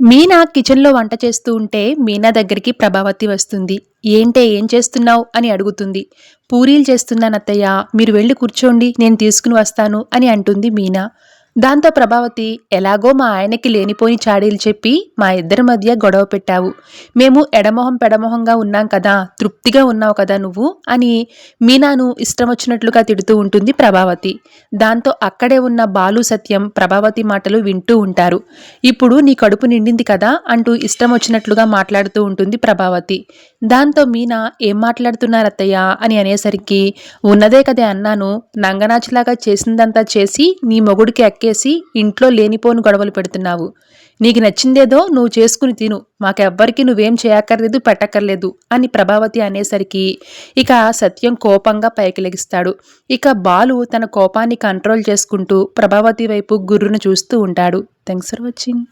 మీనా కిచెన్లో వంట చేస్తూ ఉంటే మీనా దగ్గరికి ప్రభావతి వస్తుంది. ఏంటే ఏం చేస్తున్నావు? అని అడుగుతుంది. పూరీలు చేస్తున్నాను అత్తయ్య మీరు వెళ్ళి కూర్చోండి నేను తీసుకుని వస్తాను అని అంటుంది మీనా. దాంతో ప్రభావతి ఎలాగో మా ఆయనకి లేనిపోని చాడీలు చెప్పి మా ఇద్దరి మధ్య గొడవ పెట్టావు. మేము ఎడమొహం పెడమొహంగా ఉన్నాం కదా తృప్తిగా ఉన్నావు కదా నువ్వు అని మీనాను ఇష్టం వచ్చినట్లుగా తిడుతూ ఉంటుంది ప్రభావతి. దాంతో అక్కడే ఉన్న బాలు సత్యం ప్రభావతి మాటలు వింటూ ఉంటారు. ఇప్పుడు నీ కడుపు నిండింది కదా అంటూ ఇష్టం వచ్చినట్లుగా మాట్లాడుతూ ఉంటుంది ప్రభావతి. దాంతో మీనా ఏం మాట్లాడుతున్నారు అత్తయ్య అని అనేసరికి ఉన్నదే కదే అన్నాను. నంగనాచిలాగా చేసిందంతా చేసి నీ మొగుడికి ఎక్కేసి ఇంట్లో లేనిపోను గొడవలు పెడుతున్నావు. నీకు నచ్చిందేదో నువ్వు చేసుకుని తిను. మాకెవ్వరికి నువ్వేం చేయక్కర్లేదు పెట్టక్కర్లేదు అని ప్రభావతి అనేసరికి ఇక సత్యం కోపంగా పైకి లెగిస్తాడు. ఇక బాలు తన కోపాన్ని కంట్రోల్ చేసుకుంటూ ప్రభావతి వైపు గుర్రును చూస్తూ ఉంటాడు. Thanks for watching.